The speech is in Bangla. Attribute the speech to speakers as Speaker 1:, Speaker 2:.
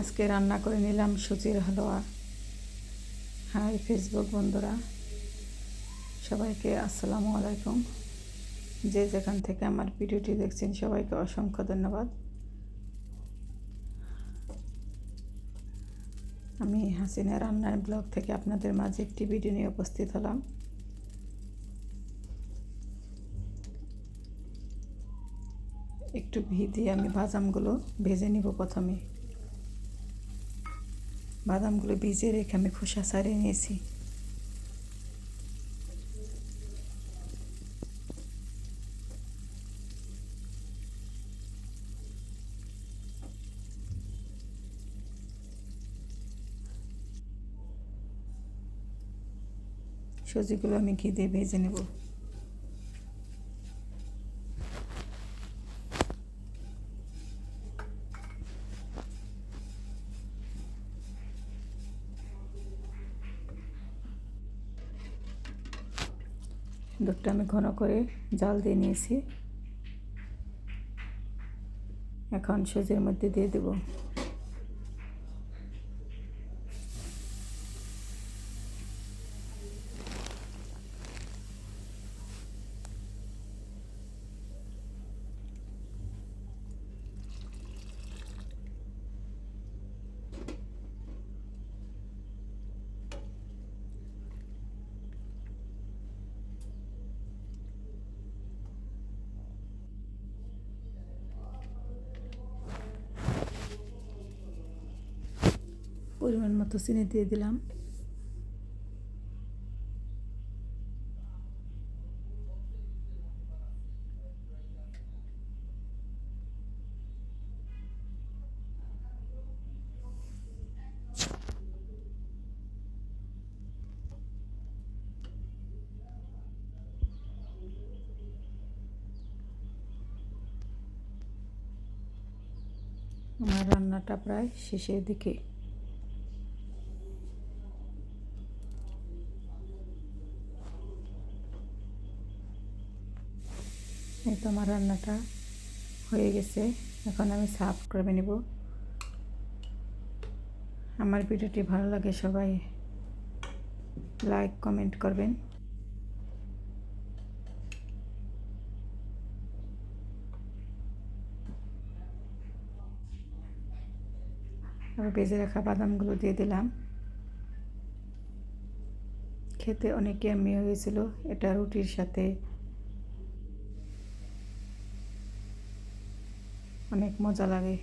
Speaker 1: আজকে রান্না করে নিলাম সুজির হালুয়া। হাই ফেসবুক বন্ধুরা, সবাইকে আসসালামু আলাইকুম। যে যেখান থেকে আমার ভিডিওটি দেখছেন, সবাইকে অসংখ্য ধন্যবাদ। আমি হাসিনা রান্নার ব্লগ থেকে আপনাদের মাঝে একটি ভিডিও নিয়ে উপস্থিত হলাম। একটু ঘি দিয়ে আমি বাদামগুলো ভেজে নিব প্রথমে। বাদামগুলো ভিজে রেখে আমি খোসা ছাড়িয়ে নিয়েছি সুজিগুলো আমি ঘি দিয়ে ভেজে নেব দুধটা আমি ঘন করে জাল দিয়ে নিয়েছি। এখন সুজির মধ্যে দিয়ে দেব। পরিমাণ মতো চিনি দিয়ে দিলাম। আমার রান্নাটা প্রায় শেষের দিকে। এই তো আমার রান্নাটা হয়ে গেছে। এখন আমি সার্ভ করে নেব। আমার ভিডিওটি ভালো লাগে সবাই লাইক, কমেন্ট করবেন। আবার বেজে রাখা বাদামগুলো দিয়ে দিলাম। খেতে অনেক ইয়ামি হয়েছিল। এটা রুটির সাথে অনেক মজা লাগে।